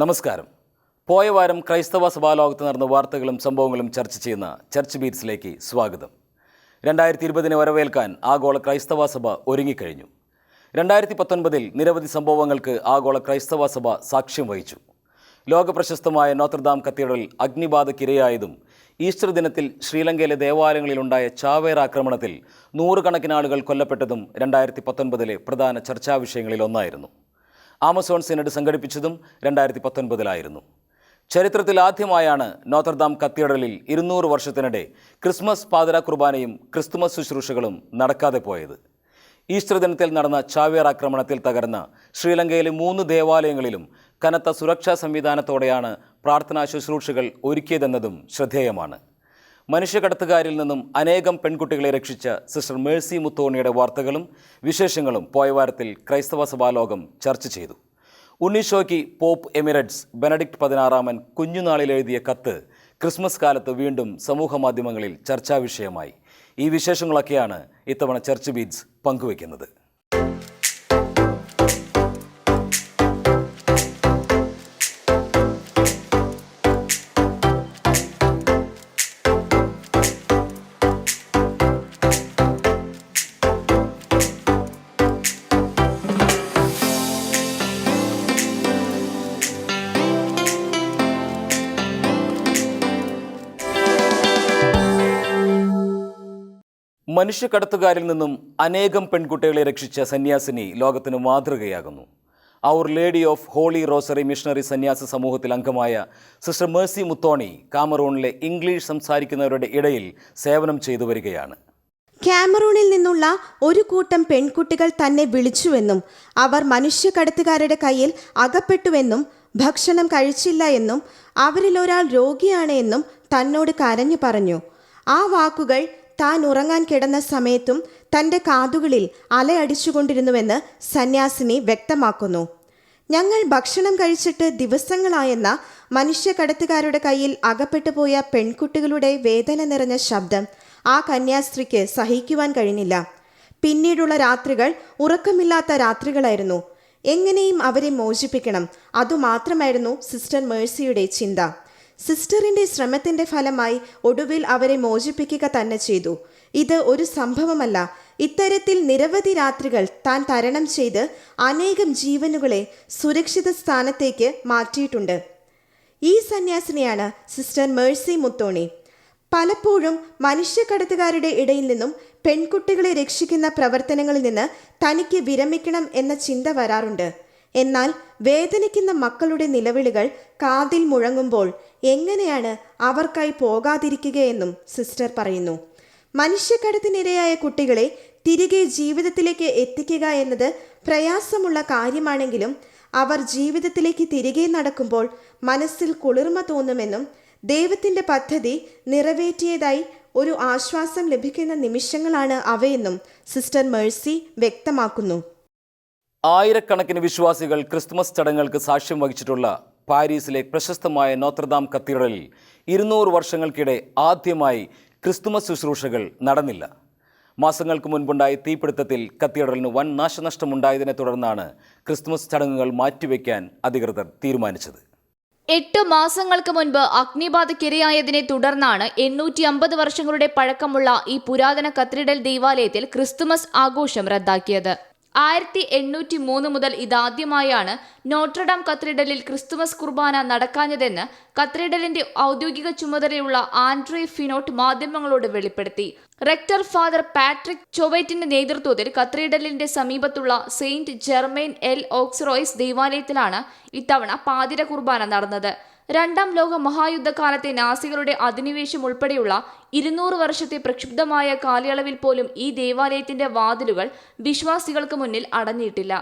നമസ്കാരം. പോയ വാരം ക്രൈസ്തവ സഭാലോകത്ത് നടന്ന വാർത്തകളും സംഭവങ്ങളും ചർച്ച ചെയ്യുന്ന ചർച്ച് ബീറ്റ്സിലേക്ക് സ്വാഗതം. രണ്ടായിരത്തി ഇരുപതിനെ വരവേൽക്കാൻ ആഗോള ക്രൈസ്തവ സഭ ഒരുങ്ങിക്കഴിഞ്ഞു. രണ്ടായിരത്തി പത്തൊൻപതിൽ നിരവധി സംഭവങ്ങൾക്ക് ആഗോള ക്രൈസ്തവ സഭ സാക്ഷ്യം വഹിച്ചു. ലോക പ്രശസ്തമായ നോത്രദാം കത്തീഡ്രൽ അഗ്നിബാധക്കിരയായതും ഈസ്റ്റർ ദിനത്തിൽ ശ്രീലങ്കയിലെ ദേവാലയങ്ങളിലുണ്ടായ ചാവേർ ആക്രമണത്തിൽ നൂറുകണക്കിന് ആളുകൾ കൊല്ലപ്പെട്ടതും രണ്ടായിരത്തി പത്തൊൻപതിലെ പ്രധാന ചർച്ചാ വിഷയങ്ങളിലൊന്നായിരുന്നു ആമസോൺ സിനഡ് സംഘടിപ്പിച്ചതും രണ്ടായിരത്തി പത്തൊൻപതിലായിരുന്നു ചരിത്രത്തിൽ ആദ്യമായാണ് നോത്തർദാം കത്തീഡ്രലിൽ ഇരുന്നൂറ് വർഷത്തിനിടെ ക്രിസ്മസ് പാതിര കുർബാനയും ക്രിസ്തുമസ് ശുശ്രൂഷകളും നടക്കാതെ പോയത്. ഈസ്റ്റർ ദിനത്തിൽ നടന്ന ചാവേർ ആക്രമണത്തിൽ തകർന്ന ശ്രീലങ്കയിലെ മൂന്ന് ദേവാലയങ്ങളിലും കനത്ത സുരക്ഷാ സംവിധാനത്തോടെയാണ് പ്രാർത്ഥനാ ശുശ്രൂഷകൾ ഒരുക്കിയതെന്നതും ശ്രദ്ധേയമാണ്. മനുഷ്യക്കടത്തുകാരിൽ നിന്നും അനേകം പെൺകുട്ടികളെ രക്ഷിച്ച സിസ്റ്റർ മേഴ്സി മുത്തോണിയുടെ വാർത്തകളും വിശേഷങ്ങളും പോയ വാരത്തിൽ ക്രൈസ്തവ സഭാലോകം ചർച്ച ചെയ്തു. ഉണ്ണീഷോയ്ക്ക് പോപ്പ് എമിറേറ്റ്സ് ബെനഡിക്ട് പതിനാറാമൻ കുഞ്ഞുനാളിൽ എഴുതിയ കത്ത് ക്രിസ്മസ് കാലത്ത് വീണ്ടും സമൂഹ മാധ്യമങ്ങളിൽ ചർച്ചാ വിഷയമായി. ഈ വിശേഷങ്ങളൊക്കെയാണ് ഇത്തവണ ചർച്ച് ബീറ്റ്സ് പങ്കുവയ്ക്കുന്നത്. മനുഷ്യക്കടത്തുകാരിൽ നിന്നും അനേകം പെൺകുട്ടികളെ രക്ഷിച്ച സന്യാസിനി ലോകത്തിന് മാതൃകയാകുന്നു. അവർ lady of holy rosary missionary സന്യാസ സമൂഹത്തിൽ അംഗമായ സിസ്റ്റർ മേഴ്സി മുത്തോണി കാമറൂണിലെ ഇംഗ്ലീഷ് സംസാരിക്കുന്നവരുടെ ഇടയിൽ സേവനം ചെയ്തു വരികയാണ്. കാമറൂണിൽ നിന്നുള്ള ഒരു കൂട്ടം പെൺകുട്ടികൾ തന്നെ വിളിച്ചുവെന്നും അവർ മനുഷ്യക്കടത്തുകാരുടെ കയ്യിൽ അകപ്പെട്ടുവെന്നും ഭക്ഷണം കഴിച്ചില്ല എന്നും അവരിൽ ഒരാൾ രോഗിയാണ് എന്നും തന്നോട് കരഞ്ഞു പറഞ്ഞു. ആ വാക്കുകൾ താൻ ഉറങ്ങാൻ കിടന്ന സമയത്തും തന്റെ കാതുകളിൽ അലയടിച്ചുകൊണ്ടിരുന്നുവെന്ന് സന്യാസിനി വ്യക്തമാക്കുന്നു. ഞങ്ങൾ ഭക്ഷണം കഴിച്ചിട്ട് ദിവസങ്ങളായെന്ന മനുഷ്യക്കടത്തുകാരുടെ കയ്യിൽ അകപ്പെട്ടു പോയ പെൺകുട്ടികളുടെ വേദന നിറഞ്ഞ ശബ്ദം ആ കന്യാസ്ത്രീക്ക് സഹിക്കുവാൻ കഴിഞ്ഞില്ല. പിന്നീടുള്ള രാത്രികൾ ഉറക്കമില്ലാത്ത രാത്രികളായിരുന്നു. എങ്ങനെയും അവരെ മോചിപ്പിക്കണം. അതുമാത്രമായിരുന്നു സിസ്റ്റർ മേഴ്സിയുടെ ചിന്ത. സിസ്റ്ററിന്റെ ശ്രമത്തിന്റെ ഫലമായി ഒടുവിൽ അവരെ മോചിപ്പിക്കുക തന്നെ ചെയ്തു. ഇത് ഒരു സംഭവമല്ല. ഇത്തരത്തിൽ നിരവധി രാത്രികൾ താൻ തരണം ചെയ്ത് അനേകം ജീവനുകളെ സുരക്ഷിത സ്ഥാനത്തേക്ക് മാറ്റിയിട്ടുണ്ട്. ഈ സന്യാസിനിയാണ് സിസ്റ്റർ മേഴ്സി മുത്തോണി. പലപ്പോഴും മനുഷ്യക്കടത്തുകാരുടെ ഇടയിൽ നിന്നും പെൺകുട്ടികളെ രക്ഷിക്കുന്ന പ്രവർത്തനങ്ങളിൽ നിന്ന് തനിക്ക് വിരമിക്കണം എന്ന ചിന്ത വരാറുണ്ട്. എന്നാൽ വേദനിക്കുന്ന മക്കളുടെ നിലവിളികൾ കാതിൽ മുഴങ്ങുമ്പോൾ എങ്ങനെയാണ് അവർക്കായി പോകാതിരിക്കുകയെന്നും സിസ്റ്റർ പറയുന്നു. മനുഷ്യക്കടത്തിനിരയായ കുട്ടികളെ തിരികെ ജീവിതത്തിലേക്ക് എത്തിക്കുക എന്നത് പ്രയാസമുള്ള കാര്യമാണെങ്കിലും അവർ ജീവിതത്തിലേക്ക് തിരികെ നടക്കുമ്പോൾ മനസ്സിൽ കുളിർമ തോന്നുമെന്നും ദൈവത്തിന്റെ പദ്ധതി നിറവേറ്റിയതായി ഒരു ആശ്വാസം ലഭിക്കുന്ന നിമിഷങ്ങളാണ് അവയെന്നും സിസ്റ്റർ മേഴ്സി വ്യക്തമാക്കുന്നു. ആയിരക്കണക്കിന് വിശ്വാസികൾ ക്രിസ്മസ് ചടങ്ങുകൾക്ക് സാക്ഷ്യം വഹിച്ചിട്ടുള്ള പാരീസിലെ പ്രശസ്തമായ നോത്രദാം കത്തീഡ്രലിൽ ഇരുന്നൂറ് വർഷങ്ങൾക്കിടെ ആദ്യമായി ക്രിസ്തുമസ് ശുശ്രൂഷകൾ നടന്നില്ല. മാസങ്ങൾക്ക് മുൻപുണ്ടായ തീപിടുത്തത്തിൽ കത്തീഡ്രലിന് വൻ നാശനഷ്ടമുണ്ടായതിനെ തുടർന്നാണ് ക്രിസ്തുമസ് ചടങ്ങുകൾ മാറ്റിവെക്കാൻ അധികൃതർ തീരുമാനിച്ചത്. എട്ട് മാസങ്ങൾക്ക് മുൻപ് അഗ്നിബാധയ്ക്കിരയായതിനെ തുടർന്നാണ് എണ്ണൂറ്റി അമ്പത് വർഷങ്ങളുടെ പഴക്കമുള്ള ഈ പുരാതന കത്തീഡ്രൽ ദേവാലയത്തിൽ ക്രിസ്തുമസ് ആഘോഷം റദ്ദാക്കിയത്. ആയിരത്തി എണ്ണൂറ്റി മൂന്ന് മുതൽ ഇതാദ്യമായാണ് നോട്രഡാം കത്തീഡ്രലിൽ ക്രിസ്തുമസ് കുർബാന നടക്കാഞ്ഞതെന്ന് കത്തീഡ്രലിന്റെ ഔദ്യോഗിക ചുമതലയുള്ള ആൻഡ്രേ ഫിനോട്ട് മാധ്യമങ്ങളോട് വെളിപ്പെടുത്തി. റെക്ടർ ഫാദർ പാട്രിക് ചൊവൈറ്റിന്റെ നേതൃത്വത്തിൽ കത്തീഡ്രലിന്റെ സമീപത്തുള്ള സെയിന്റ് ജെർമെയിൻ എൽ ഓക്സ്റോയ്സ് ദേവാലയത്തിലാണ് ഇത്തവണ പാതിര കുർബാന നടന്നത്. രണ്ടാം ലോക മഹായുദ്ധകാലത്തെ നാസികളുടെ അധിനിവേശം ഉൾപ്പെടെയുള്ള ഇരുന്നൂറ് വർഷത്തെ പ്രക്ഷുബ്ധമായ കാലയളവിൽ പോലും ഈ ദേവാലയത്തിന്റെ വാതിലുകൾ വിശ്വാസികൾക്ക് മുന്നിൽ അടഞ്ഞിട്ടില്ല.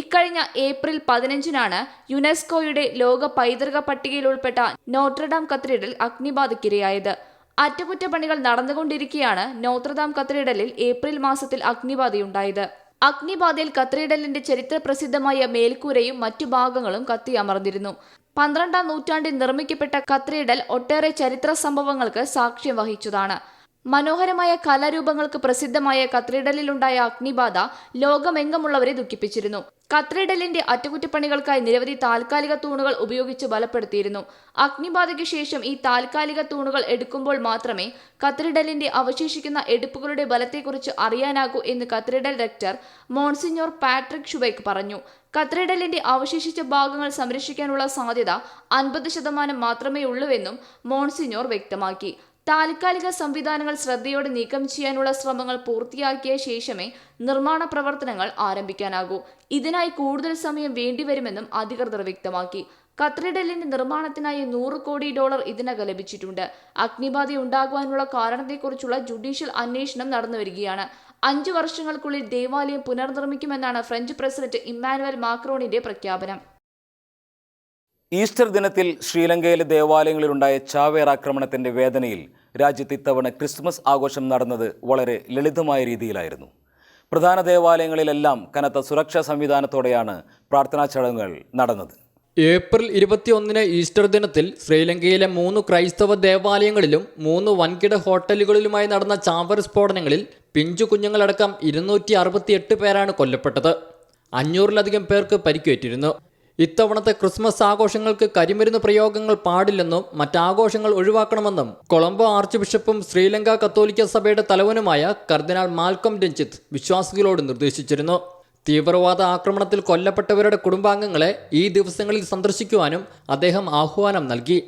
ഇക്കഴിഞ്ഞ ഏപ്രിൽ പതിനഞ്ചിനാണ് യുനെസ്കോയുടെ ലോക പൈതൃക പട്ടികയിൽ ഉൾപ്പെട്ട നോട്രഡാം കത്തീഡ്രൽ അഗ്നിബാധയ്ക്കിരയായത്. അറ്റകുറ്റപ്പണികൾ നടന്നുകൊണ്ടിരിക്കെയാണ് നോത്രദാം കത്തീഡ്രലിൽ ഏപ്രിൽ മാസത്തിൽ അഗ്നിബാധയുണ്ടായത്. അഗ്നിബാധയിൽ കത്തീഡ്രലിന്റെ ചരിത്ര പ്രസിദ്ധമായ മേൽക്കൂരയും മറ്റു ഭാഗങ്ങളും കത്തിയമർന്നിരുന്നു. പന്ത്രണ്ടാം നൂറ്റാണ്ടിൽ നിർമ്മിക്കപ്പെട്ട കത്രീഡൽ ഒട്ടേറെ ചരിത്ര സംഭവങ്ങൾക്ക് സാക്ഷ്യം വഹിച്ചതാണ്. മനോഹരമായ കലാരൂപങ്ങൾക്ക് പ്രസിദ്ധമായ കത്രീഡലിലുണ്ടായ അഗ്നിബാധ ലോകമെങ്ങുമുള്ളവരെ ദുഃഖിപ്പിച്ചിരുന്നു. കത്രീഡലിന്റെ അറ്റകുറ്റപ്പണികൾക്കായി നിരവധി താൽക്കാലിക തൂണുകൾ ഉപയോഗിച്ച് ബലപ്പെടുത്തിയിരുന്നു. അഗ്നിബാധയ്ക്ക് ശേഷം ഈ താൽക്കാലിക തൂണുകൾ എടുക്കുമ്പോൾ മാത്രമേ കത്രീഡലിന്റെ അവശേഷിക്കുന്ന എടുപ്പുകളുടെ ബലത്തെക്കുറിച്ച് അറിയാനാകൂ എന്ന് cathedral director monsignor Patrick Shubaik പറഞ്ഞു. കത്രീഡലിന്റെ അവശേഷിച്ച ഭാഗങ്ങൾ സംരക്ഷിക്കാനുള്ള സാധ്യത അൻപത് ശതമാനം മാത്രമേ ഉള്ളൂവെന്നും മോൺസിഞ്ഞോർ വ്യക്തമാക്കി. താൽക്കാലിക സംവിധാനങ്ങൾ ശ്രദ്ധയോടെ നീക്കം ചെയ്യാനുള്ള ശ്രമങ്ങൾ പൂർത്തിയാക്കിയ ശേഷമേ നിർമ്മാണ പ്രവർത്തനങ്ങൾ ആരംഭിക്കാനാകൂ. ഇതിനായി കൂടുതൽ സമയം വേണ്ടിവരുമെന്നും അധികൃതർ വ്യക്തമാക്കി. കത്രിഡലിന്റെ നിർമ്മാണത്തിനായി നൂറ് കോടി ഡോളർ ഇതിനകം ലഭിച്ചിട്ടുണ്ട്. അഗ്നിബാധ ഉണ്ടാകുവാനുള്ള കാരണത്തെക്കുറിച്ചുള്ള ജുഡീഷ്യൽ അന്വേഷണം നടന്നുവരികയാണ് അഞ്ചു വർഷങ്ങൾക്കുള്ളിൽ ദേവാലയം പുനർനിർമ്മിക്കുമെന്നാണ് ഫ്രഞ്ച് പ്രസിഡന്റ് ഇമ്മാനുവൽ മാക്രോണിന്റെ പ്രഖ്യാപനം. ഈസ്റ്റർ ദിനത്തിൽ ശ്രീലങ്കയിലെ ദേവാലയങ്ങളിലുണ്ടായ ചാവേർ ആക്രമണത്തിന്റെ വേദനയിൽ രാജ്യത്ത് ഇത്തവണ ക്രിസ്മസ് ആഘോഷം നടന്നത് വളരെ ലളിതമായ രീതിയിലായിരുന്നു. പ്രധാന ദേവാലയങ്ങളിലെല്ലാം കനത്ത സുരക്ഷാ സംവിധാനത്തോടെയാണ് പ്രാർത്ഥനാ ചടങ്ങുകൾ നടന്നത്. ഏപ്രിൽ ഇരുപത്തിയൊന്നിന് ഈസ്റ്റർ ദിനത്തിൽ ശ്രീലങ്കയിലെ മൂന്ന് ക്രൈസ്തവ ദേവാലയങ്ങളിലും മൂന്ന് വൻകിട ഹോട്ടലുകളിലുമായി നടന്ന ചാമ്പർ സ്ഫോടനങ്ങളിൽ പിഞ്ചു കുഞ്ഞുങ്ങളടക്കം ഇരുന്നൂറ്റി അറുപത്തിയെട്ട് പേരാണ് കൊല്ലപ്പെട്ടത്. അഞ്ഞൂറിലധികം പേർക്ക് പരിക്കേറ്റിരുന്നു. ഇത്തവണത്തെ ക്രിസ്മസ് ആഘോഷങ്ങൾക്ക് കരിമരുന്ന് പ്രയോഗങ്ങൾ പാടില്ലെന്നും മറ്റാഘോഷങ്ങൾ ഒഴിവാക്കണമെന്നും കൊളംബോ ആർച്ച് ബിഷപ്പും ശ്രീലങ്ക കത്തോലിക്ക സഭയുടെ തലവനുമായ കർദിനാൾ മാൽക്കം രഞ്ജിത്ത് വിശ്വാസികളോട് നിർദ്ദേശിച്ചിരുന്നു. തീവ്രവാദ ആക്രമണത്തിൽ കൊല്ലപ്പെട്ടവരുടെ കുടുംബാംഗങ്ങളെ ഈ ദിവസങ്ങളിൽ സന്ദർശിക്കുവാനും അദ്ദേഹം ആഹ്വാനം നൽകി.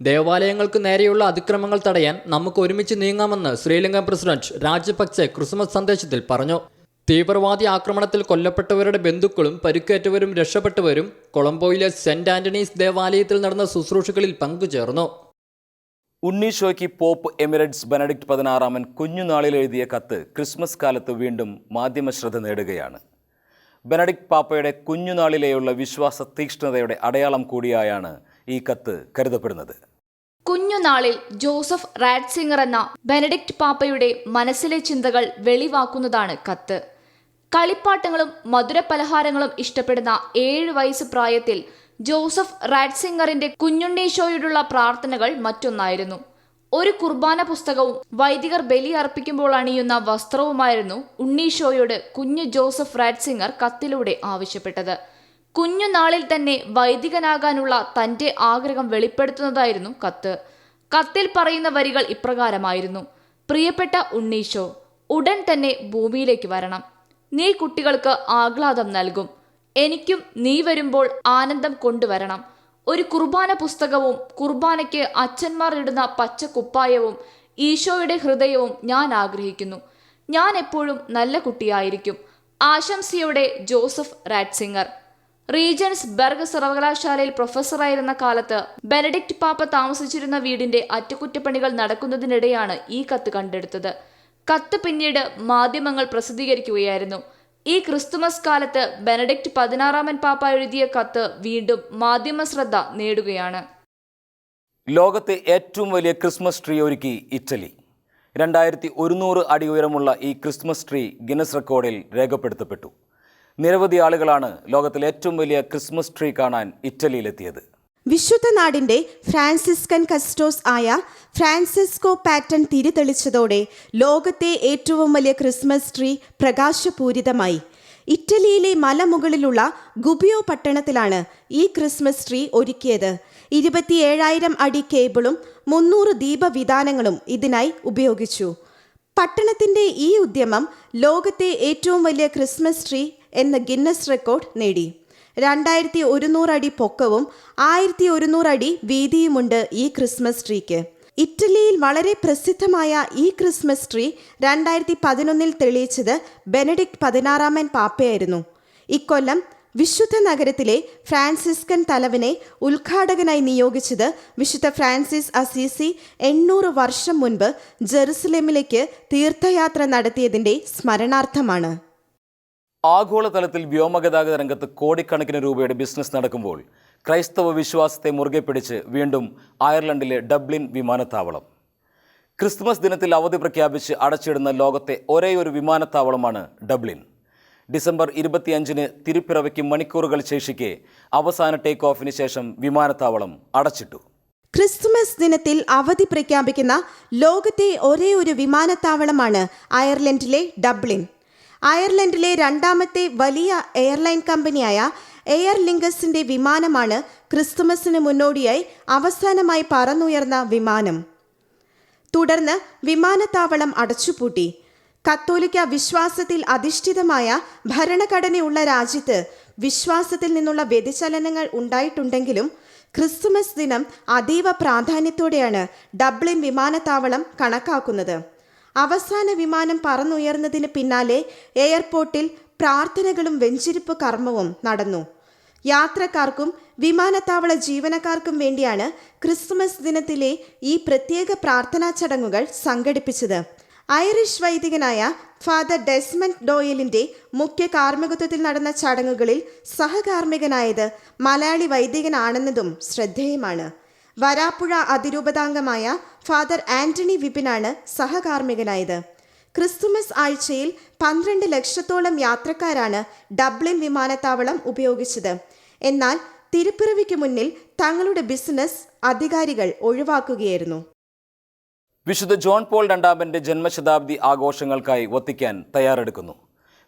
ദേവാലയങ്ങൾക്ക് നേരെയുള്ള അതിക്രമങ്ങൾ തടയാൻ നമുക്ക് ഒരുമിച്ച് നീങ്ങാമെന്ന് ശ്രീലങ്കൻ പ്രസിഡന്റ് രാജപക്സെ ക്രിസ്മസ് സന്ദേശത്തിൽ പറഞ്ഞു. തീവ്രവാദി ആക്രമണത്തിൽ കൊല്ലപ്പെട്ടവരുടെ ബന്ധുക്കളും പരിക്കേറ്റവരും രക്ഷപ്പെട്ടവരും കൊളംബോയിലെ സെന്റ് ആന്റണീസ് ദേവാലയത്തിൽ നടന്ന ശുശ്രൂഷകളിൽ പങ്കുചേർന്നു. ഉണ്ണീഷോയ്ക്ക് പോപ്പ് എമിറേറ്റ്സ് ബെനഡിക്ട് പതിനാറാമൻ കുഞ്ഞുനാളിൽ എഴുതിയ കത്ത് ക്രിസ്മസ് കാലത്ത് വീണ്ടും മാധ്യമശ്രദ്ധ നേടുകയാണ്. ബെനഡിക്ട് പാപ്പയുടെ കുഞ്ഞുനാളിലെയുള്ള വിശ്വാസ തീക്ഷ്ണതയുടെ അടയാളം കൂടിയായാണ് ഈ കത്ത് കരുതപ്പെടുന്നത്. കുഞ്ഞുനാളിൽ ജോസഫ് റാഡ്സിംഗർ എന്ന ബെനഡിക്ട് പാപ്പയുടെ മനസ്സിലെ ചിന്തകൾ വെളിവാക്കുന്നതാണ് കത്ത്. കളിപ്പാട്ടങ്ങളും മധുരപലഹാരങ്ങളും ഇഷ്ടപ്പെടുന്ന ഏഴ് വയസ്സ് പ്രായത്തിൽ ജോസഫ് റാഡ്സിംഗറിന്റെ കുഞ്ഞുണ്ണീശോയോടുള്ള പ്രാർത്ഥനകൾ മറ്റൊന്നായിരുന്നു. ഒരു കുർബാന പുസ്തകവും വൈദികർ ബലി അർപ്പിക്കുമ്പോൾ അണിയുന്ന വസ്ത്രവുമായിരുന്നു ഉണ്ണീഷോയോട് കുഞ്ഞു ജോസഫ് റാറ്റ്സിംഗർ കത്തിലൂടെ ആവശ്യപ്പെട്ടത്. കുഞ്ഞുനാളിൽ തന്നെ വൈദികനാകാനുള്ള തന്റെ ആഗ്രഹം വെളിപ്പെടുത്തുന്നതായിരുന്നു കത്ത്. കത്തിൽ പറയുന്ന വരികൾ ഇപ്രകാരമായിരുന്നു. പ്രിയപ്പെട്ട ഉണ്ണീഷോ ഉടൻ തന്നെ ഭൂമിയിലേക്ക് വരണം. നീ കുട്ടികൾക്ക് ആഹ്ലാദം നൽകും. എനിക്കും നീ വരുമ്പോൾ ആനന്ദം കൊണ്ടുവരണം. ഒരു കുർബാന പുസ്തകവും കുർബാനയ്ക്ക് അച്ഛന്മാർ ഇടുന്ന പച്ച കുപ്പായവും ഈശോയുടെ ഹൃദയവും ഞാൻ ആഗ്രഹിക്കുന്നു. ഞാൻ എപ്പോഴും നല്ല കുട്ടിയായിരിക്കും. ആശംസയോടെ ജോസഫ് റാറ്റ്സിംഗർ റീജൻസ് ബെർഗ് സർവകലാശാലയിൽ പ്രൊഫസറായിരുന്ന കാലത്ത് ബെനഡിക്റ്റ് പാപ്പ താമസിച്ചിരുന്ന വീടിന്റെ അറ്റകുറ്റപ്പണികൾ നടക്കുന്നതിനിടെയാണ് ഈ കത്ത് കണ്ടെടുത്തത്. കത്ത് പിന്നീട് മാധ്യമങ്ങൾ പ്രസിദ്ധീകരിക്കുകയായിരുന്നു. ഈ ക്രിസ്തുമസ് കാലത്ത് ബെനഡിക്ട് പതിനാറാമൻ പാപ്പ എഴുതിയ കത്ത് വീണ്ടും മാധ്യമ ശ്രദ്ധ നേടുകയാണ്. ലോകത്തെ ഏറ്റവും വലിയ ക്രിസ്മസ് ട്രീ ഒരുക്കി ഇറ്റലി. രണ്ടായിരത്തി ഒരുന്നൂറ് അടി ഉയരമുള്ള ഈ ക്രിസ്മസ് ട്രീ ഗിനസ് റെക്കോർഡിൽ രേഖപ്പെടുത്തപ്പെട്ടു. നിരവധി ആളുകളാണ് ലോകത്തിലെ ഏറ്റവും വലിയ ക്രിസ്മസ് ട്രീ കാണാൻ ഇറ്റലിയിലെത്തിയത്. വിശുദ്ധ നാടിന്റെ ഫ്രാൻസിസ്കൻ കസ്റ്റോസ് ആയ ഫ്രാൻസിസ്കോ പാറ്റൺ തിരിതെളിച്ചതോടെ ലോകത്തെ ഏറ്റവും വലിയ ക്രിസ്മസ് ട്രീ പ്രകാശപൂരിതമായി. ഇറ്റലിയിലെ മലമുകളിലുള്ള ഗുബിയോ പട്ടണത്തിലാണ് ഈ ക്രിസ്മസ് ട്രീ ഒരുക്കിയത്. ഇരുപത്തിയേഴായിരം അടി കേബിളും മുന്നൂറ് ദീപവിധാനങ്ങളും ഇതിനായി ഉപയോഗിച്ചു. പട്ടണത്തിന്റെ ഈ ഉദ്യമം ലോകത്തെ ഏറ്റവും വലിയ ക്രിസ്മസ് ട്രീ എന്ന ഗിന്നസ് റെക്കോർഡ് നേടി. രണ്ടായിരത്തി ഒരുന്നൂറ് അടി പൊക്കവും ആയിരത്തി ഒരുന്നൂറ് അടി വീതിയുമുണ്ട് ഈ ക്രിസ്മസ് ട്രീക്ക്. ഇറ്റലിയിൽ വളരെ പ്രസിദ്ധമായ ഈ ക്രിസ്മസ് ട്രീ രണ്ടായിരത്തി പതിനൊന്നിൽ തെളിയിച്ചത് ബെനഡിക്ട് പതിനാറാമൻ പാപ്പയായിരുന്നു. ഇക്കൊല്ലം വിശുദ്ധ നഗരത്തിലെ ഫ്രാൻസിസ്കൻ തലവനെ ഉദ്ഘാടകനായി നിയോഗിച്ചത് വിശുദ്ധ ഫ്രാൻസിസ് അസീസി എണ്ണൂറ് വർഷം മുൻപ് ജെറുസലേമിലേക്ക് തീർത്ഥയാത്ര നടത്തിയതിന്റെ സ്മരണാർത്ഥമാണ്. ആഗോളതലത്തിൽ വ്യോമഗതാഗത രംഗത്ത് കോടിക്കണക്കിന് രൂപയുടെ ബിസിനസ് നടക്കുമ്പോൾ ക്രൈസ്തവ വിശ്വാസത്തെ മുറുകെ പിടിച്ച് വീണ്ടും അയർലൻഡിലെ ഡബ്ലിൻ വിമാനത്താവളം. ക്രിസ്മസ് ദിനത്തിൽ അവധി പ്രഖ്യാപിച്ച് അടച്ചിടുന്ന ലോകത്തെ ഒരേയൊരു വിമാനത്താവളമാണ് ഡബ്ലിൻ. ഡിസംബർ ഇരുപത്തിയഞ്ചിന് തിരുപ്പിറവയ്ക്ക് മണിക്കൂറുകൾ ശേഷിക്കെ അവസാന ടേക്ക് ഓഫിന് ശേഷം വിമാനത്താവളം അടച്ചിട്ടു. ക്രിസ്മസ് ദിനത്തിൽ അവധി പ്രഖ്യാപിക്കുന്ന ലോകത്തെ ഒരേ ഒരു വിമാനത്താവളമാണ് അയർലൻഡിലെ ഡബ്ലിൻ. അയർലൻഡിലെ രണ്ടാമത്തെ വലിയ എയർലൈൻ കമ്പനിയായ എയർ ലിങ്കസിന്റെ വിമാനമാണ് ക്രിസ്തുമസിന് മുന്നോടിയായി അവസാനമായി പറന്നുയർന്ന വിമാനം. തുടർന്ന് വിമാനത്താവളം അടച്ചുപൂട്ടി. കത്തോലിക്ക വിശ്വാസത്തിൽ അധിഷ്ഠിതമായ ഭരണഘടനയുള്ള രാജ്യത്ത് വിശ്വാസത്തിൽ നിന്നുള്ള വ്യതിചലനങ്ങൾ ഉണ്ടായിട്ടുണ്ടെങ്കിലും ക്രിസ്തുമസ് ദിനം അതീവ പ്രാധാന്യത്തോടെയാണ് ഡബ്ലിൻ വിമാനത്താവളം കണക്കാക്കുന്നത്. അവസാന വിമാനം പറന്നുയർന്നതിന് പിന്നാലെ എയർപോർട്ടിൽ പ്രാർത്ഥനകളും വെഞ്ചിരിപ്പ് കർമ്മവും നടന്നു. യാത്രക്കാർക്കും വിമാനത്താവള ജീവനക്കാർക്കും വേണ്ടിയാണ് ക്രിസ്മസ് ദിനത്തിലെ ഈ പ്രത്യേക പ്രാർത്ഥനാ ചടങ്ങുകൾ സംഘടിപ്പിച്ചത്. ഐറിഷ് വൈദികനായ ഫാദർ ഡെസ്മണ്ട് ഡോയലിന്റെ മുഖ്യ കാർമ്മികത്വത്തിൽ നടന്ന ചടങ്ങുകളിൽ സഹകാർമ്മികനായത് മലയാളി വൈദികനാണെന്നതും ശ്രദ്ധേയമാണ്. വരാപ്പുഴ അതിരൂപതാംഗമായ ഫാദർ ആന്റണി വിപിനാണ് സഹകാർമ്മികനായത്. ക്രിസ്തുമസ് ആഴ്ചയിൽ പന്ത്രണ്ട് ലക്ഷത്തോളം യാത്രക്കാരാണ് ഡബ്ലിൻ വിമാനത്താവളം ഉപയോഗിച്ചത്. എന്നാൽ തിരുപ്പിറവിക്ക് മുന്നിൽ തങ്ങളുടെ ബിസിനസ് അധികാരികൾ ഒഴിവാക്കുകയായിരുന്നു. വിശുദ്ധ ജോൺ പോൾ രണ്ടാമന്റെ ജന്മശതാബ്ദി ആഘോഷങ്ങൾക്കായി ഒത്തിക്കാൻ തയ്യാറെടുക്കുന്നു.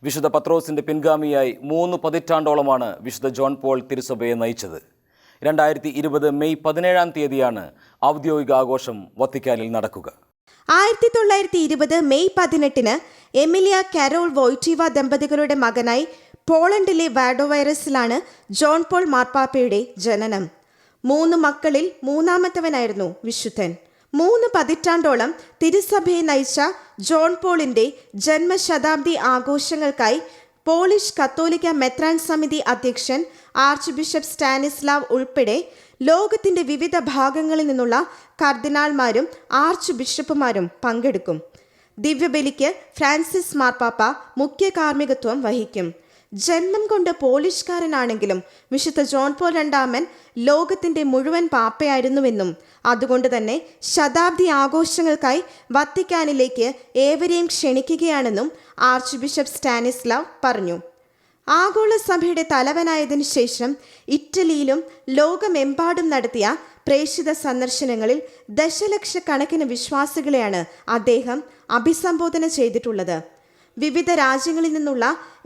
വിശുദ്ധ പത്രോസിന്റെ പിൻഗാമിയായി മൂന്ന് പതിറ്റാണ്ടോളമാണ് വിശുദ്ധ ജോൺ പോൾ തിരുസഭയെ നയിച്ചത്. രണ്ടായിരത്തി ഇരുപത് മെയ് പതിനേഴാം തീയതിയാണ് ഔദ്യോഗിക ആഘോഷം വത്തിക്കാനിൽ നടക്കുക. ആയിരത്തി തൊള്ളായിരത്തി ഇരുപത് മെയ് പതിനെട്ടിന് എമിലിയ കാരോൾ വോയ്റ്റീവ ദമ്പതികളുടെ മകനായി പോളണ്ടിലെ വാഡോവൈറസിലാണ് ജോൺ പോൾ മാർപ്പാപ്പയുടെ ജനനം. മൂന്ന് മക്കളിൽ മൂന്നാമത്തവനായിരുന്നു വിശുദ്ധൻ. മൂന്ന് പതിറ്റാണ്ടോളം തിരുസഭയെ നയിച്ച ജോൺ പോളിന്റെ ജന്മശതാബ്ദി ആഘോഷങ്ങൾക്കായി പോളിഷ് കത്തോലിക്ക മെത്രാൻ സമിതി അധ്യക്ഷൻ ആർച്ച് ബിഷപ്പ് സ്റ്റാനിസ്ലാവ് ഉൾപ്പെടെ ലോകത്തിന്റെ വിവിധ ഭാഗങ്ങളിൽ നിന്നുള്ള കർദിനാൾമാരും ആർച്ച് ബിഷപ്പുമാരും പങ്കെടുക്കും. ദിവ്യബലിക്ക് ഫ്രാൻസിസ് മാർപ്പാപ്പ മുഖ്യ കാർമ്മികത്വം വഹിക്കും. ജന്മം കൊണ്ട് പോളിഷ്കാരനാണെങ്കിലും വിശുദ്ധ ജോൺ പോൾ രണ്ടാമൻ ലോകത്തിന്റെ മുഴുവൻ പാപ്പയായിരുന്നുവെന്നും അതുകൊണ്ട് തന്നെ ശതാബ്ദി ആഘോഷങ്ങൾക്കായി വത്തിക്കാനിലേക്ക് ഏവരെയും ക്ഷണിക്കുകയാണെന്നും ആർച്ച് ബിഷപ്പ് സ്റ്റാനിസ്ലാവ് പറഞ്ഞു. ആഗോള സഭയുടെ തലവനായതിനു ശേഷം ഇറ്റലിയിലും ലോകമെമ്പാടും നടത്തിയ പ്രേക്ഷിത സന്ദർശനങ്ങളിൽ ദശലക്ഷക്കണക്കിന് വിശ്വാസികളെയാണ് അദ്ദേഹം അഭിസംബോധന ചെയ്തിട്ടുള്ളത്. വിവിധ രാജ്യങ്ങളിൽ നിന്നുള്ള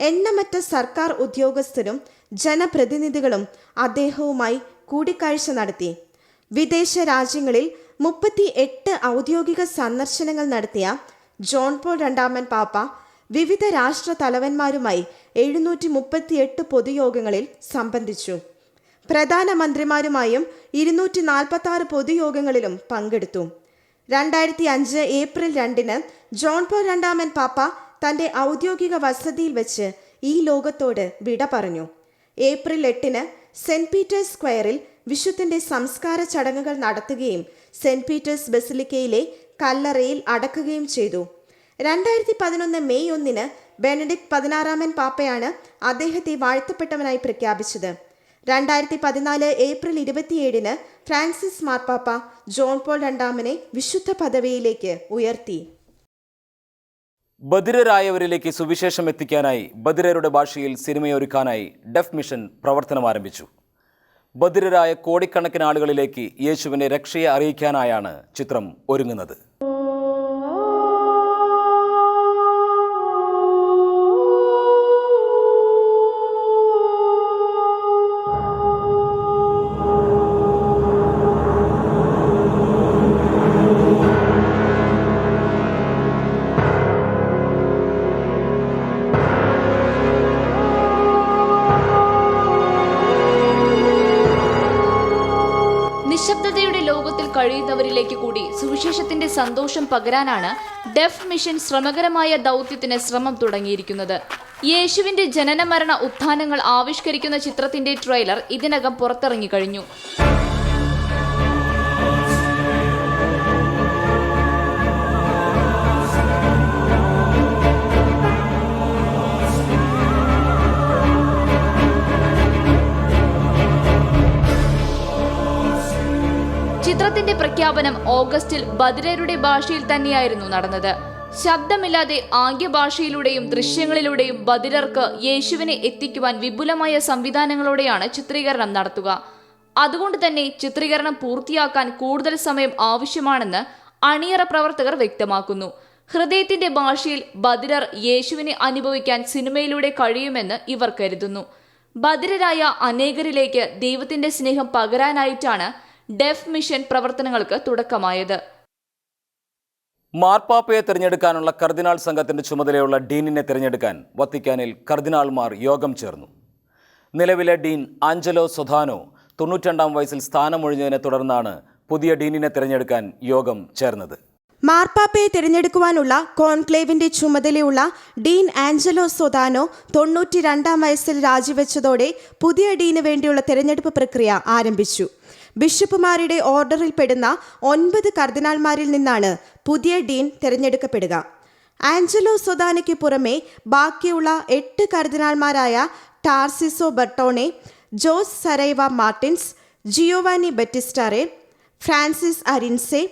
എണ്ണമറ്റ സർക്കാർ ഉദ്യോഗസ്ഥരും ജനപ്രതിനിധികളും അദ്ദേഹവുമായി കൂടിക്കാഴ്ച നടത്തി. വിദേശ രാജ്യങ്ങളിൽ മുപ്പത്തി എട്ട് ഔദ്യോഗിക സന്ദർശനങ്ങൾ നടത്തിയ ജോൺ പോൾ രണ്ടാമൻ പാപ്പ വിവിധ രാഷ്ട്ര തലവന്മാരുമായി എഴുന്നൂറ്റി മുപ്പത്തിയെട്ട് പൊതുയോഗങ്ങളിൽ സംബന്ധിച്ചു. പ്രധാനമന്ത്രിമാരുമായും ഇരുന്നൂറ്റി നാൽപ്പത്തി ആറ് പൊതുയോഗങ്ങളിലും പങ്കെടുത്തു. രണ്ടായിരത്തി അഞ്ച് ഏപ്രിൽ രണ്ടിന് ജോൺ പോൾ രണ്ടാമൻ പാപ്പ തന്റെ ഔദ്യോഗിക വസതിയിൽ വെച്ച് ഈ ലോകത്തോട് വിട പറഞ്ഞു. ഏപ്രിൽ എട്ടിന് സെന്റ് പീറ്റേഴ്സ് സ്ക്വയറിൽ വിശുദ്ധന്റെ സംസ്കാര ചടങ്ങുകൾ നടത്തുകയും സെന്റ് പീറ്റേഴ്സ് ബസിലിക്കയിലെ കല്ലറയിൽ അടക്കുകയും ചെയ്തു. രണ്ടായിരത്തി പതിനൊന്ന് മെയ് ഒന്നിന് ബെനഡിക്ട് പതിനാറാമൻ പാപ്പയാണ് അദ്ദേഹത്തെ വാഴ്ത്തപ്പെട്ടവനായി പ്രഖ്യാപിച്ചത്. രണ്ടായിരത്തി പതിനാല് ഏപ്രിൽ ഇരുപത്തിയേഴിന് ഫ്രാൻസിസ് മാർപ്പാപ്പ ജോൺ പോൾ രണ്ടാമനെ വിശുദ്ധ പദവിയിലേക്ക് ഉയർത്തി. ബധിരരായവരിലേക്ക് സുവിശേഷം എത്തിക്കാനായി ബധിരരുടെ ഭാഷയിൽ സിനിമയൊരുക്കാനായി ഡെഫ് മിഷൻ പ്രവർത്തനം ആരംഭിച്ചു. ബധിരരായ കോടിക്കണക്കിന് ആളുകളിലേക്ക് യേശുവിനെ രക്ഷയെ അറിയിക്കാനായാണ് ചിത്രം ഒരുങ്ങുന്നത്. കഴിയുന്നവരിലേക്ക് കൂടി സുവിശേഷത്തിന്റെ സന്തോഷം പകരാനാണ് ഡെഫ് മിഷൻ ശ്രമകരമായ ദൗത്യത്തിന് ശ്രമം തുടങ്ങിയിരിക്കുന്നത്. യേശുവിന്റെ ജനനമരണ ഉത്ഥാനങ്ങൾ ആവിഷ്കരിക്കുന്ന ചിത്രത്തിന്റെ ട്രെയിലർ ഇതിനകം പുറത്തിറങ്ങിക്കഴിഞ്ഞു ചിത്രത്തിന്റെ പ്രഖ്യാപനം ഓഗസ്റ്റിൽ ബദിരരുടെ ഭാഷയിൽ തന്നെയായിരുന്നു നടന്നത്. ശബ്ദമില്ലാതെ ആംഗ്യഭാഷയിലൂടെയും ദൃശ്യങ്ങളിലൂടെയും ബദിരർക്ക് യേശുവിനെ എത്തിക്കുവാൻ വിപുലമായ സംവിധാനങ്ങളോടെയാണ് ചിത്രീകരണം നടത്തുക. അതുകൊണ്ട് തന്നെ ചിത്രീകരണം പൂർത്തിയാക്കാൻ കൂടുതൽ സമയം ആവശ്യമാണെന്ന് അണിയറ പ്രവർത്തകർ വ്യക്തമാക്കുന്നു. ഹൃദയത്തിന്റെ ഭാഷയിൽ ബദിരർ യേശുവിനെ അനുഭവിക്കാൻ സിനിമയിലൂടെ കഴിയുമെന്ന് ഇവർ കരുതുന്നു. ബദിരരായ അനേകരിലേക്ക് ദൈവത്തിന്റെ സ്നേഹം പകരാനായിട്ടാണ് ഡെഫ് മിഷൻ പ്രവർത്തനങ്ങൾക്ക് തുടക്കമായത്. മാർപ്പാപ്പയെ തിരഞ്ഞെടുക്കാനുള്ള കർദിനാൾ സംഘത്തിന്റെ ചുമതലയുള്ള ഡീനിനെ തിരഞ്ഞെടുക്കാൻ വത്തിക്കാനിൽ കർദിനാൾമാർ യോഗം ചേർന്നു. നിലവിലെ ഡീൻ ആഞ്ചലോ സൊധാനോ തൊണ്ണൂറ്റിരണ്ടാം വയസ്സിൽ സ്ഥാനമൊഴിഞ്ഞതിനെ തുടർന്നാണ് പുതിയ ഡീനിനെ തിരഞ്ഞെടുക്കാൻ യോഗം ചേർന്നത്. മാർപ്പാപ്പയെ തിരഞ്ഞെടുക്കുവാനുള്ള കോൺക്ലേവിന്റെ ചുമതലയുള്ള ഡീൻ ആഞ്ചലോ സൊദാനോ തൊണ്ണൂറ്റി രണ്ടാം വയസ്സിൽ രാജിവെച്ചതോടെ പുതിയ ഡീന് വേണ്ടിയുള്ള തിരഞ്ഞെടുപ്പ് പ്രക്രിയ ആരംഭിച്ചു. ബിഷപ്പുമാരുടെ ഓർഡറിൽപ്പെടുന്ന ഒൻപത് കർദിനാൾമാരിൽ നിന്നാണ് പുതിയ ഡീൻ തിരഞ്ഞെടുക്കപ്പെടുക. ആഞ്ചലോ സൊദാനയ്ക്ക് പുറമെ ബാക്കിയുള്ള എട്ട് കർദിനാൾമാരായ Tarcisio Bertone Jose Saraiva Martins Giovanni Battista Re Francis Arinze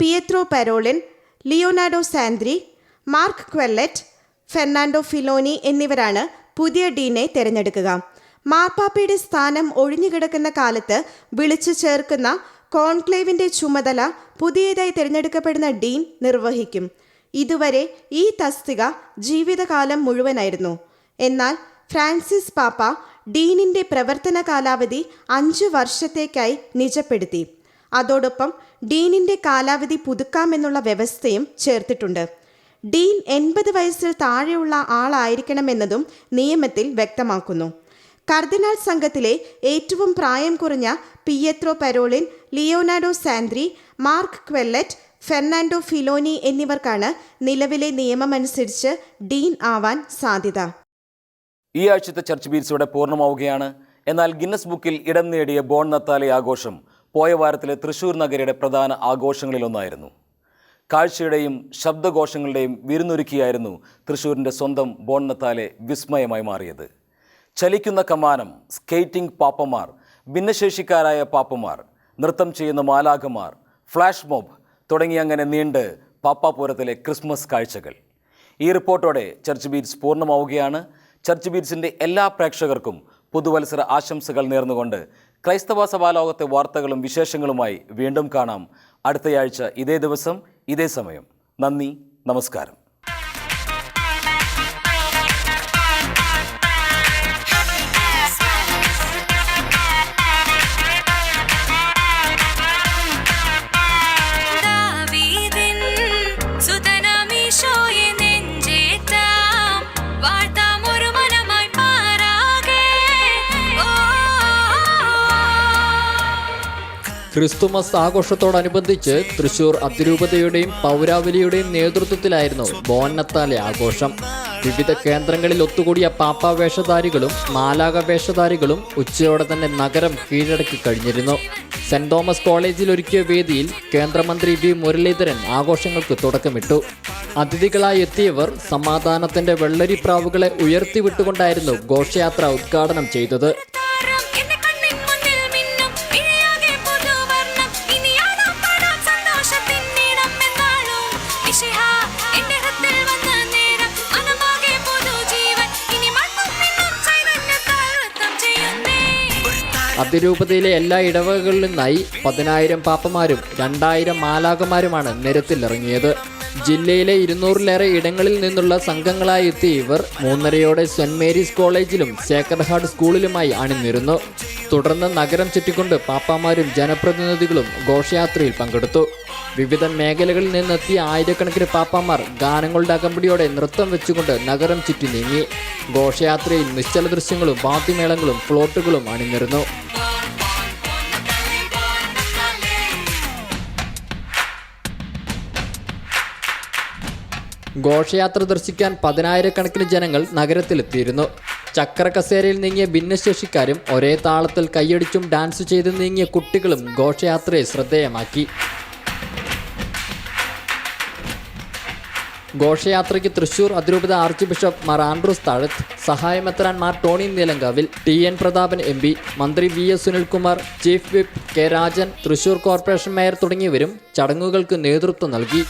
Pietro Parolin Leonardo Sandri Marc Ouellet Fernando Filoni എന്നിവരാണ് പുതിയ ഡീനെ തിരഞ്ഞെടുക്കുക. മാർപ്പാപ്പയുടെ സ്ഥാനം ഒഴിഞ്ഞുകിടക്കുന്ന കാലത്ത് വിളിച്ചു ചേർക്കുന്ന കോൺക്ലേവിന്റെ ചുമതല പുതിയതായി തിരഞ്ഞെടുക്കപ്പെടുന്ന ഡീൻ നിർവഹിക്കും. ഇതുവരെ ഈ തസ്തിക ജീവിതകാലം മുഴുവനായിരുന്നു. എന്നാൽ ഫ്രാൻസിസ് പാപ്പ ഡീനിന്റെ പ്രവർത്തന കാലാവധി അഞ്ചു വർഷത്തേക്കായി നിജപ്പെടുത്തി. അതോടൊപ്പം ഡീനിന്റെ കാലാവധി പുതുക്കാമെന്നുള്ള വ്യവസ്ഥയും ചേർത്തിട്ടുണ്ട്. ഡീൻ എൺപത് വയസ്സിൽ താഴെയുള്ള ആളായിരിക്കണമെന്നതും നിയമത്തിൽ വ്യക്തമാക്കുന്നു. കർദിനാൾ സംഘത്തിലെ ഏറ്റവും പ്രായം കുറഞ്ഞ Pietro Parolin Leonardo Sandri Marc Ouellet Fernando Filoni എന്നിവർക്കാണ് നിലവിലെ നിയമമനുസരിച്ച് ഡീൻ ആവാൻ സാധ്യത. ഈ ആഴ്ചത്തെ ചർച്ച് ബീറ്റ്സ് പൂർണമാവുകയാണ്. എന്നാൽ ഗിന്നസ് ബുക്കിൽ ഇടം നേടിയ ബോൺ നത്താലെ ആഘോഷം പോയ വാരത്തിലെ തൃശൂർ നഗരയുടെ പ്രധാന ആഘോഷങ്ങളിലൊന്നായിരുന്നു. കാഴ്ചയുടെയും ശബ്ദഘോഷങ്ങളുടെയും വിരുന്നൊരുക്കിയായിരുന്നു തൃശൂരിന്റെ സ്വന്തം ബോൺ നത്താലെ വിസ്മയമായി മാറിയത്. ചലിക്കുന്ന കമാനം സ്കേറ്റിംഗ് പാപ്പമാർ ഭിന്നശേഷിക്കാരായ പാപ്പമാർ നൃത്തം ചെയ്യുന്ന മാലാഖമാർ ഫ്ലാഷ് മോബ് തുടങ്ങി അങ്ങനെ നീണ്ട് പാപ്പാപുരത്തിലെ ക്രിസ്മസ് കാഴ്ചകൾ. ഈ റിപ്പോർട്ടോടെ ചർച്ച് ബീറ്റ്സ് പൂർണമാവുകയാണ്. ചർച്ച് ബീറ്റ്സിന്റെ എല്ലാ പ്രേക്ഷകർക്കും പുതുവത്സര ആശംസകൾ നേർന്നുകൊണ്ട് ക്രൈസ്തവ സഭാലോകത്തെ വാർത്തകളും വിശേഷങ്ങളുമായി വീണ്ടും കാണാം. അടുത്തയാഴ്ച ഇതേ ദിവസം ഇതേ സമയം. നന്ദി നമസ്കാരം. ക്രിസ്തുമസ് ആഘോഷത്തോടനുബന്ധിച്ച് തൃശൂർ അതിരൂപതയുടെയും പൗരാവലിയുടെയും നേതൃത്വത്തിലായിരുന്നു ബോന്നത്താലെ ആഘോഷം. വിവിധ കേന്ദ്രങ്ങളിൽ ഒത്തുകൂടിയ പാപ്പ വേഷധാരികളും മാലാക വേഷധാരികളും ഉച്ചയോടെ തന്നെ നഗരം കീഴടക്കി കഴിഞ്ഞിരുന്നു. സെന്റ് തോമസ് കോളേജിൽ ഒരുക്കിയ വേദിയിൽ കേന്ദ്രമന്ത്രി വി മുരളീധരൻ ആഘോഷങ്ങൾക്ക് തുടക്കമിട്ടു. അതിഥികളായി എത്തിയവർ സമാധാനത്തിന്റെ വെള്ളരിപ്രാവുകളെ ഉയർത്തിവിട്ടുകൊണ്ടായിരുന്നു ഘോഷയാത്ര ഉദ്ഘാടനം ചെയ്തത്. അതിരൂപതയിലെ എല്ലാ ഇടവകളിൽ നിന്നായി പതിനായിരം പാപ്പമാരും രണ്ടായിരം മാലാകമാരുമാണ് നിരത്തിലിറങ്ങിയത്. ജില്ലയിലെ ഇരുന്നൂറിലേറെ ഇടങ്ങളിൽ നിന്നുള്ള സംഘങ്ങളായി എത്തിയ ഇവർ മൂന്നരയോടെ സെന്റ് മേരീസ് കോളേജിലും സേക്രഡ് ഹാർട്ട് സ്കൂളിലുമായി അണിനിരുന്നു. തുടർന്ന് നഗരം ചുറ്റിക്കൊണ്ട് പാപ്പാമാരും ജനപ്രതിനിധികളും ഘോഷയാത്രയിൽ പങ്കെടുത്തു. വിവിധ മേഖലകളിൽ നിന്നെത്തിയ ആയിരക്കണക്കിന് പാപ്പാമാർ ഗാനങ്ങളുടെ അകമ്പടിയോടെ നൃത്തം വെച്ചുകൊണ്ട് നഗരം ചുറ്റി നീങ്ങി. ഘോഷയാത്രയിൽ നിശ്ചല ദൃശ്യങ്ങളും വാദ്യമേളങ്ങളും ഫ്ലോട്ടുകളും അണിനിരുന്നു. ഘോഷയാത്ര ദർശിക്കാൻ പതിനായിരക്കണക്കിന് ജനങ്ങൾ നഗരത്തിലെത്തിയിരുന്നു. ചക്ര കസേരയിൽ നീങ്ങിയ ഭിന്നശേഷിക്കാരും ഒരേ താളത്തിൽ കൈയടിച്ചും ഡാൻസ് ചെയ്ത് നീങ്ങിയ കുട്ടികളും ഘോഷയാത്രയെ ശ്രദ്ധേയമാക്കി. ഘോഷയാത്രയ്ക്ക് തൃശൂർ അതിരൂപത arch bishop Mar Andrews Thazhath സഹായമെത്രാൻ Mar Tony Neelankavil T N Prathapan M P മന്ത്രി V S Sunilkumar chief whip K Rajan Thrissur corporation mayor തുടങ്ങിയവരും ചടങ്ങുകൾക്ക് നേതൃത്വം നൽകി.